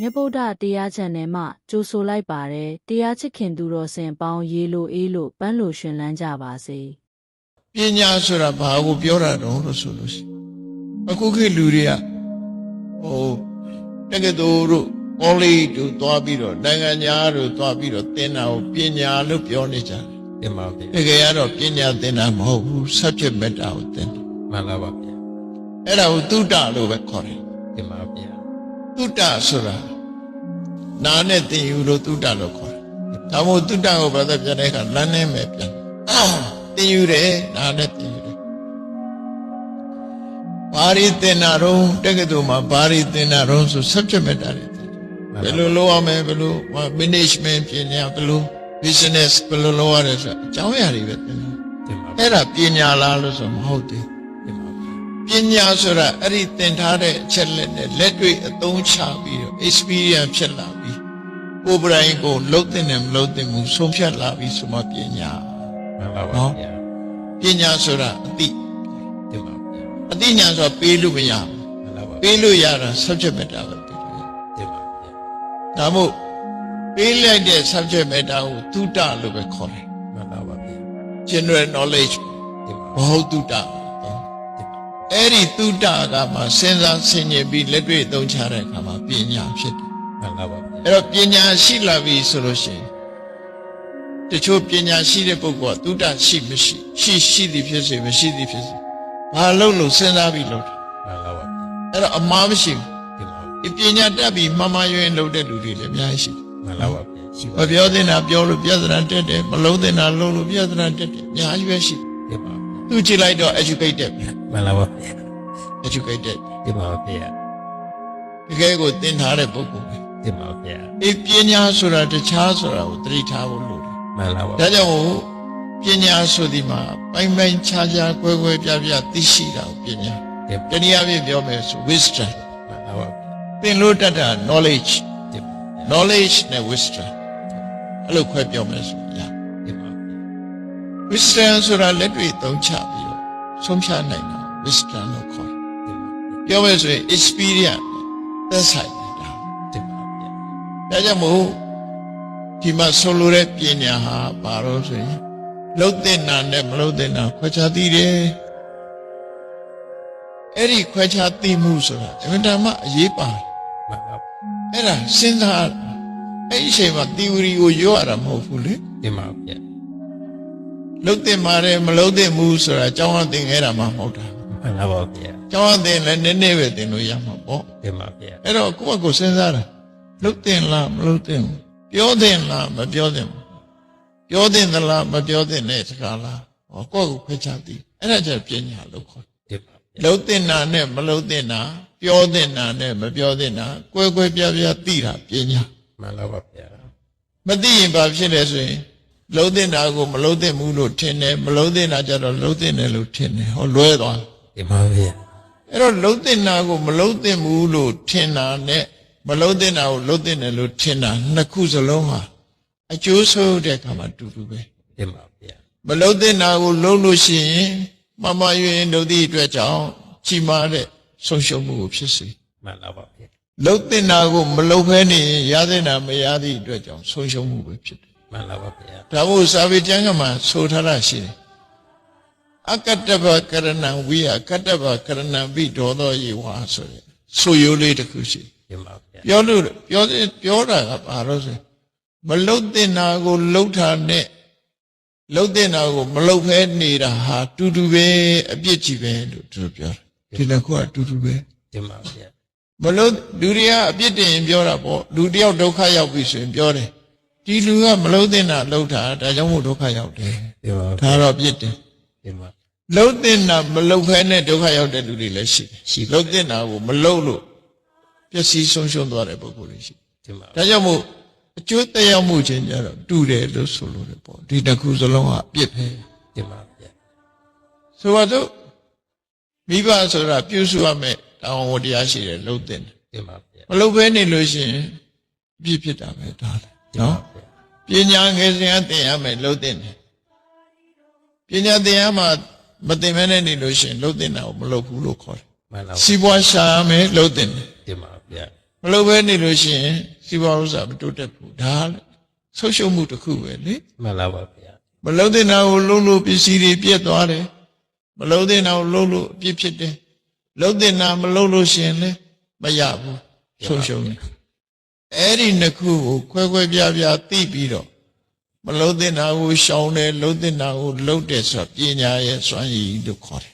မြတ်ဗုဒ္ဓတရားချန်နယ်မှကြိုဆိုလိုက်ပါတယ်တရားချစ်ခင်သူတော်စင်အပေါင်းရေးလို့အေးလို့ပန်းလို့ရှင်လန်းကြပါစေပညာဆိုတာဘာကိုပြောတာတော့လို့ဆိုလို့ရှိရင်အခုခေတ်လူတွေကဟိုတက္ကသိုလ်တို့ကောလိပ်တို့သွားပြီးတော့နိုင်ငံသားတို့သွားပြီးတော့သင်တာကိုပညာလို့ပြောနေကြတယ်တင်ပါဗျာတကယ်ကတော့ပညာသင်တာမဟုတ်ဘူး subject matter ကိုသင်တယ်မှန်လားပါဗျာအဲ့ဒါကိုသုတလို့ပဲခေါ်တယ်တင်ပါဗျာ သုတဆိုတာနာနဲ့သင်ယူလို့သုတလို့ခေါ်တယ်ဒါမို့သုတကိုဘာသာပြန်တဲ့အခါလမ်းနဲ့ပဲပြန်သင်ယူတယ်နာနဲ့သင်ယူတယ်ဘာရီသင်တာတော့တက္ကသိုလ်မှာဘာရီသင်တာတော့ဆို subject matter တွေသင်တယ်ဘယ်လိုလုပ်ရမလဲဘယ်လို management ပြင်ညာဘယ်လို business ဘယ်လိုလုပ်ရတယ်ဆိုအကြောင်းအရာတွေပဲသင်တယ်တင်ပါအဲ့ဒါပညာလားလို့ဆိုမဟုတ်သေးဘူးတင် ပါဗျာပညာဆိုတာအဲ့ဒီသင်ထားတဲ့အချက်လက်နဲ့လက်တွေ့အသုံးချပြီးတော့ experience ဖြစ်လာပြီးကိုယ်ပိုင်ကိုလှုပ်တဲ့နဲ့မလှုပ်တဲ့ဘူးဆုံးဖြတ်လာပြီးဆိုမှပညာမှန်လားပါနော်ဗျာပညာဆိုတာအသိတင်ပါဗျာအသိဉာဏ်ဆိုတာပေးလို့မရဘူးမှန်လားပါပေးလို့ရတာ subject matter ပဲပေးတယ်တင်ပါဗျာဒါမို့ပေးလိုက်တဲ့ subject matter ကိုသုတလို့ပဲခေါ်တယ်မှန်လားပါဗျာ general knowledge တင်ပါဘဟုတုတ အဲ့ဒီသုတကမှစဉ်းစားဆင်ခြင်ပြီးလက်တွေ့အသုံးချတဲ့အခါမှာပညာဖြစ်တယ်မှန်လားပါဗျာအဲ့တော့ပညာရှိလာပြီဆိုလို့ရှိရင်တချို့ပညာရှိတဲ့ပုဂ္ဂိုလ်ကသုတရှိမရှိရှိရှိသည်ဖြစ်စေမရှိသည်ဖြစ်စေဘာလို့လို့စဉ်းစားပြီးလုပ်တယ်မှန်လားပါဗျာအဲ့တော့အမှားမရှိတင်ပါဘူးဒီပညာတတ်ပြီးမှန်မှန်ရွင်လုပ်တဲ့လူတွေလည်းအများကြီးရှိတယ်မှန်လားပါဗျာရှိမပါပြောသင့်တာပြောလို့ပြဿနာတက်တယ်မလုံးသင့်တာလုံးလို့ပြဿနာတက်တယ်အများကြီးပဲရှိတယ်တင်ပါ သူကြည့်လိုက်တော့ educated ပဲမှန်လားပါဗျာ educated တင်ပါဗျာတကယ်ကိုသင်ထားတဲ့ပုဂ္ဂိုလ်ပဲတင်ပါဗျာဒီပညာဆိုတာတခြားဆိုတာကိုသတိထားဖို့လိုတယ်မှန်လားပါဒါကြောင့်မို့ပညာဆိုဒီမှာပိုင်းပိုင်းခြားခြားကွဲကွဲပြားပြားသိရှိတာကိုပညာတင်တနည်းအားဖြင့်ပြောမယ်ဆို wisdom မှန်လားပါသင်လို့တတ်တာ knowledge တင်ပါ knowledge နဲ့ wisdom အဲ့လိုခွဲပြောမယ်ဆိုရတင်ပါ wisdom ဆိုတာလက်တွေ့သုံးချပြီးတော့ဆုံးဖြတ်နိုင်တာ wisdom လို့ခေါ်တယ်တင်ပါပြောမယ်ဆိုရင် experience သက်ဆိုင်နေတာတင်ပါဗျာဒါကြောင့်မို့ဒီမှာဆိုလိုတဲ့ပညာဟာဘာလို့ဆိုရင်လှုပ်တဲ့နာနဲ့မလှုပ်တဲ့နာခွဲခြားသိတယ်အဲ့ဒီခွဲခြားသိမှုဆိုတာအမှန်တမ်းအရေးပါတယ်မှန်လားအဲ့ဒါစဉ်းစားအဲ့ဒီအချိန်မှာ theory ကိုရောရတာမဟုတ်ဘူးလေတင်ပါဗျာ လှုပ်တဲ့မာတယ်မလှုပ်တဲ့မှုဆိုတာအကြောင်းအသင်ခဲ့တာမှမဟုတ်တာမှန်လားပါဗျာအကြောင်းအသင်လည်းနည်းနည်းပဲသင်လို့ရမှာပေါ့တင်ပါဗျာအဲ့တော့ကိုယ့်ဘက်ကိုစဉ်းစားတာလှုပ်တဲ့လားမလှုပ်တဲ့ဘူးပြောတဲ့လားမပြောတဲ့ဘူးပြောတဲ့သလားမပြောတဲ့နဲ့စကားလားဟောကိုယ့်ကိုခွဲခြားသိအဲ့ဒါကြပညာလို့ခေါ်တယ်တင်ပါဗျာလှုပ်တဲ့နာနဲ့မလှုပ်တဲ့နာပြောတဲ့နာနဲ့မပြောတဲ့နာကွဲကွဲပြားပြားသိတာပညာမှန်လားပါဗျာမသိရင်ဘာဖြစ်လဲဆိုရင် လှုပ်တဲ့နာကိုမလှုပ်တဲ့ဘူးလို့ထင်တယ်မလှုပ်တဲ့နာကြတော့လှုပ်တဲ့တယ်လို့ထင်တယ်ဟောလွဲသွားတင်ပါဗျာအဲ့တော့လှုပ်တဲ့နာကိုမလှုပ်တဲ့ဘူးလို့ထင်တာနဲ့မလှုပ်တဲ့နာကိုလှုပ်တဲ့တယ်လို့ထင်တာနှစ်ခုစလုံးဟာအကျိုးဆိုးတဲ့အခါမှာတူတူပဲတင်ပါဗျာမလှုပ်တဲ့နာကိုလှုပ်လို့ရှိရင်မမယွင်တို့သည့်အတွက်ကြောင့်ကြီးမားတဲ့ဆုံးရှုံးမှုကိုဖြစ်စေမှန်လားပါဗျာလှုပ်တဲ့နာကိုမလှုပ်ဖဲနေရင်ရတဲ့နာမရသည့်အတွက်ကြောင့်ဆုံးရှုံးမှုပဲဖြစ်တယ် မှန်လားပါဗျာဒါမို့စာပေကျမ်းကမှာဆိုထားတာရှိတယ်အကတ္တဗကရဏံဝိယကတ္တဗကရဏံဘိဒောသောယေဝါဆိုရယ်ဆိုရိုးလေးတစ်ခုရှိတယ်တင်ပါဗျာပြောလို့ပြောတဲ့ပြောတာကဘာလို့ဆိုရင်မလုတ်တဲ့နာကိုလှုပ်တာနဲ့လှုပ်တဲ့နာကိုမလှုပ်ဖဲနေတာဟာတူတူပဲအပြစ်ကြီးပဲလို့သူတို့ပြောတယ်ဒီနှစ်ခုကတူတူပဲတင်ပါဗျာမလို့လူတွေကအပြစ်တင်ရင်ပြောတာပေါ့လူတယောက်ဒုက္ခရောက်ပြီဆိုရင်ပြောတယ် ဒီလူကမလို့တင်တာလှုပ်တာဒါကြောင့်မို့ဒုက္ခရောက်တယ်တင်ပါဒါတော့အပြစ်တင်တင်ပါလှုပ်တင်တာမလှုပ်ဖဲနဲ့ဒုက္ခရောက်တဲ့လူတွေလည်းရှိတယ်ရှိလှုပ်တင်တာကိုမလှုပ်လို့ပျက်စီးဆုံးရှုံးသွားတဲ့ပုဂ္ဂိုလ်တွေရှိတင်ပါဒါကြောင့်မို့အကျိုးသက်ရောက်မှုချင်းကြတော့တူတယ်လို့ဆိုလို့တယ်ပေါ့ဒီတစ်ခုစလုံးကအပြစ်ပဲတင်ပါဗျာဆိုတော့မိဘဆိုတာပြုစုရမယ်တောင်းဝတရားရှိတယ်လှုပ်တင်တယ်တင်ပါဗျာမလုပ်ဘဲနေလို့ရှိရင်အပြစ်ဖြစ်တာပဲဒါလေနော် ပညာငယ်စဉ်ကသင်ရမယ်လှုပ်တင်တယ်ပညာသင်ရမှာမသင်မဲနဲ့နေလို့ရှိရင်လှုပ်တင်တာကိုမလုပ်ဘူးလို့ခေါ်တယ်မှန်လားစီးပွားရှာရမယ်လှုပ်တင်တယ်တင်ပါဗျာဝမလုပ်ဘဲနေလို့ရှိရင်စီးပွားဥစ္စာမတိုးတက်ဘူးဒါလည်းဆုံးရှုံးမှုတစ်ခုပဲလေမှန်လားပါဗျာမလုံးတဲ့နာကိုလုံးလို့ပစ္စည်းတွေပြတ်သွားတယ်မလုံးတဲ့နာကိုလုံးလို့အပြစ်ဖြစ်တယ်လုံးတဲ့နာမလုံးလို့ရှိရင်လည်းမရဘူးဆုံးရှုံးတယ် အဲ့ဒီနှစ်ခုကိုခွဲခွဲပြားပြားသိပြီးတော့မလုံးတဲ့နာကိုရှောင်တယ်လုံးတဲ့နာကိုလုံးတယ်ဆိုတော့ပညာရဲ့စွမ်းရည်လို့ခေါ်တယ်